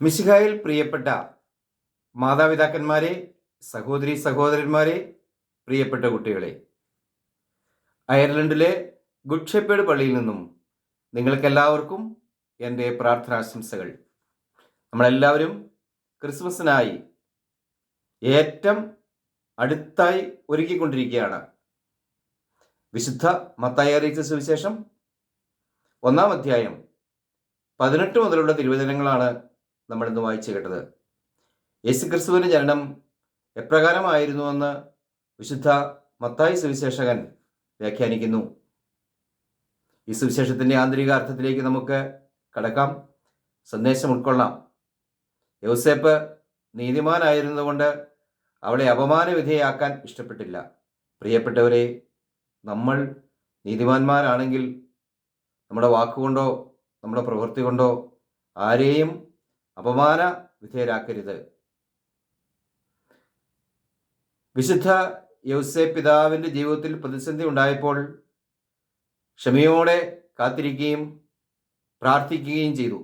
മിശിഹായിൽ പ്രിയപ്പെട്ട മാതാപിതാക്കന്മാരെ സഹോദരി സഹോദരന്മാരെ പ്രിയപ്പെട്ട കുട്ടികളെ അയർലൻഡിലെ ഗുഡ് ഷെപ്പേഡ് പള്ളിയിൽ നിന്നും നിങ്ങൾക്കെല്ലാവർക്കും എന്റെ പ്രാർത്ഥനാശംസകൾ. നമ്മളെല്ലാവരും ക്രിസ്മസിനായി ഏറ്റം അടുത്തായി ഒരുക്കിക്കൊണ്ടിരിക്കുകയാണ്. വിശുദ്ധ മത്തായി അറിയിച്ച സുവിശേഷം ഒന്നാം അധ്യായം പതിനെട്ട് മുതലുള്ള തിരുവചനങ്ങളാണ് നമ്മൾ ഇന്ന് വായിച്ചു കേട്ടത് യേശു ക്രിസ്തുവിന്റെ ജനനം എപ്രകാരമായിരുന്നുവെന്ന് വിശുദ്ധ മത്തായി സുവിശേഷകൻ വ്യാഖ്യാനിക്കുന്നു. ഈ സുവിശേഷത്തിന്റെ ആന്തരിക അർത്ഥത്തിലേക്ക് നമുക്ക് കടക്കാം. സന്ദേശം ഉൾക്കൊള്ളാം. യൗസേപ്പ് നീതിമാനായിരുന്നതുകൊണ്ട് അവളെ അപമാനവിധേയാക്കാൻ ഇഷ്ടപ്പെട്ടില്ല. പ്രിയപ്പെട്ടവരെ നമ്മൾ നീതിമാന്മാരാണെങ്കിൽ നമ്മുടെ വാക്കുകൊണ്ടോ നമ്മുടെ പ്രവൃത്തി കൊണ്ടോ ആരെയും അപമാന വിധേയരാക്കരുത്. വിശുദ്ധ യൗസെ പിതാവിന്റെ ജീവിതത്തിൽ പ്രതിസന്ധി ഉണ്ടായപ്പോൾ ക്ഷമയോടെ കാത്തിരിക്കുകയും പ്രാർത്ഥിക്കുകയും ചെയ്തു.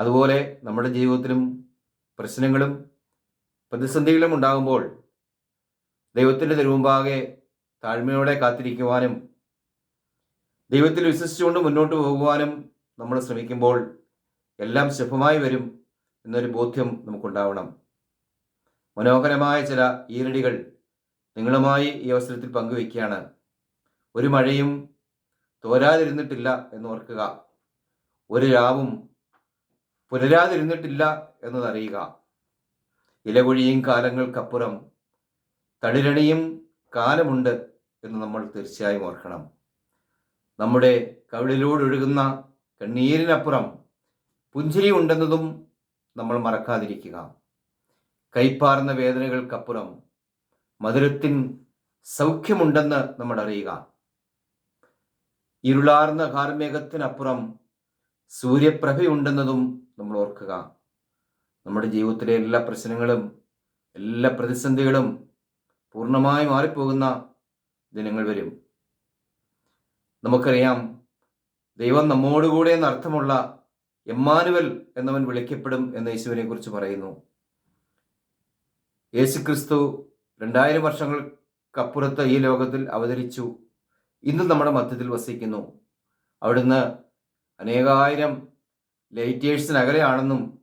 അതുപോലെ നമ്മുടെ ജീവിതത്തിലും പ്രശ്നങ്ങളും പ്രതിസന്ധികളും ഉണ്ടാകുമ്പോൾ ദൈവത്തിന്റെ തിരുമുമ്പാകെ താഴ്മയോടെ കാത്തിരിക്കുവാനും ദൈവത്തിൽ വിശ്വസിച്ചുകൊണ്ട് മുന്നോട്ട് പോകുവാനും നമ്മൾ ശ്രമിക്കുമ്പോൾ എല്ലാം ശുഭമായി വരും എന്നൊരു ബോധ്യം നമുക്കുണ്ടാവണം. മനോഹരമായ ചില ഈരടികൾ നിങ്ങളുമായി ഈ അവസരത്തിൽ പങ്കുവയ്ക്കുകയാണ്. ഒരു മഴയും തോരാതിരുന്നിട്ടില്ല എന്ന് ഓർക്കുക. ഒരു രാവും പുലരാതിരുന്നിട്ടില്ല എന്നതറിയുക ഇലകുഴിയും കാലങ്ങൾക്കപ്പുറം തളിരണിയും കാലമുണ്ട് എന്ന് നമ്മൾ തീർച്ചയായും ഓർക്കണം. നമ്മുടെ കവിളിലൂടെ ഒഴുകുന്ന കണ്ണീരിനപ്പുറം പുഞ്ചിരി ഉണ്ടെന്നതും നമ്മൾ മറക്കാതിരിക്കുക. കൈപ്പാർന്ന വേദനകൾക്കപ്പുറം മധുരത്തിൻ സൗഖ്യമുണ്ടെന്ന് നമ്മൾ അറിയുക. ഇരുളാർന്ന കാർമേഘത്തിനപ്പുറം സൂര്യപ്രഭയുണ്ടെന്നതും നമ്മൾ ഓർക്കുക. നമ്മുടെ ജീവിതത്തിലെ എല്ലാ പ്രശ്നങ്ങളും എല്ലാ പ്രതിസന്ധികളും പൂർണമായി മാറിപ്പോകുന്ന ദിനങ്ങൾ വരും. നമുക്കറിയാം ദൈവം നമ്മോടുകൂടെ എന്നർത്ഥമുള്ള എമ്മാനുവൽ എന്നവൻ വിളിക്കപ്പെടും എന്ന് യേശുവിനെ കുറിച്ച് പറയുന്നു. യേശു ക്രിസ്തു രണ്ടായിരം വർഷങ്ങൾക്കപ്പുറത്ത് ഈ ലോകത്തിൽ അവതരിച്ചു. ഇന്ന് നമ്മുടെ മധ്യത്തിൽ വസിക്കുന്നു. അവിടുന്ന് അനേകായിരം ലൈറ്റേഴ്സിനകലെയാണെന്നും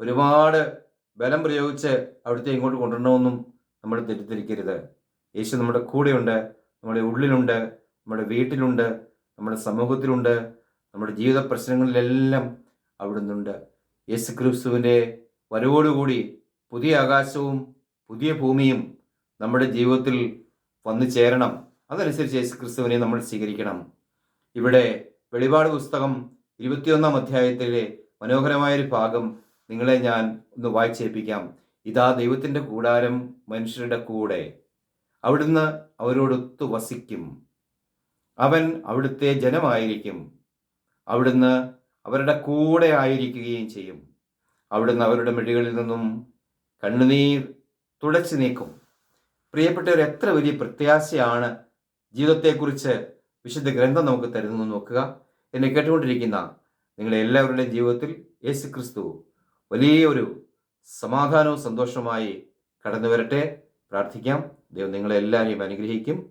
ഒരുപാട് ബലം പ്രയോഗിച്ച് അവിടുത്തെ ഇങ്ങോട്ട് കൊണ്ടുവരണമെന്നും നമ്മൾ തെറ്റിദ്ധരിക്കരുത്. യേശു നമ്മുടെ കൂടെയുണ്ട് നമ്മുടെ ഉള്ളിലുണ്ട് നമ്മുടെ വീട്ടിലുണ്ട് നമ്മുടെ സമൂഹത്തിലുണ്ട് നമ്മുടെ ജീവിത പ്രശ്നങ്ങളിലെല്ലാം അവിടുന്നുണ്ട്. യേശു ക്രിസ്തുവിന്റെ വരവോടുകൂടി പുതിയ ആകാശവും പുതിയ ഭൂമിയും നമ്മുടെ ജീവിതത്തിൽ വന്നു ചേരണം. അതനുസരിച്ച് യേശു ക്രിസ്തുവിനെ നമ്മൾ സ്വീകരിക്കണം. ഇവിടെ വെളിപാട് പുസ്തകം ഇരുപത്തിയൊന്നാം അധ്യായത്തിലെ മനോഹരമായൊരു ഭാഗം നിങ്ങളെ ഞാൻ ഒന്ന് വായിച്ചേൽപ്പിക്കാം. ഇതാ ദൈവത്തിന്റെ കൂടാരം മനുഷ്യരുടെ കൂടെ. അവിടുന്ന് അവരോടൊത്തു വസിക്കും. അവൻ അവിടുത്തെ ജനമായിരിക്കും. അവിടുന്ന് അവരുടെ കൂടെ ആയിരിക്കുകയും ചെയ്യും. അവിടുന്ന് അവരുടെ മിഴികളിൽ നിന്നും കണ്ണുനീർ തുടച്ചു നീക്കും. പ്രിയപ്പെട്ടവർ എത്ര വലിയ പ്രത്യാശയാണ് ജീവിതത്തെക്കുറിച്ച് വിശുദ്ധ ഗ്രന്ഥം നമുക്ക് തരുന്നത് നോക്കുക. എന്നെ കേട്ടുകൊണ്ടിരിക്കുന്ന നിങ്ങളെ എല്ലാവരുടെയും ജീവിതത്തിൽ യേശു ക്രിസ്തു വലിയൊരു സമാധാനവും സന്തോഷവുമായി കടന്നു വരട്ടെ. പ്രാർത്ഥിക്കാം. ദൈവം നിങ്ങളെ എല്ലാവരെയും അനുഗ്രഹിക്കും.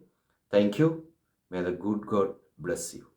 Thank you may the good God bless you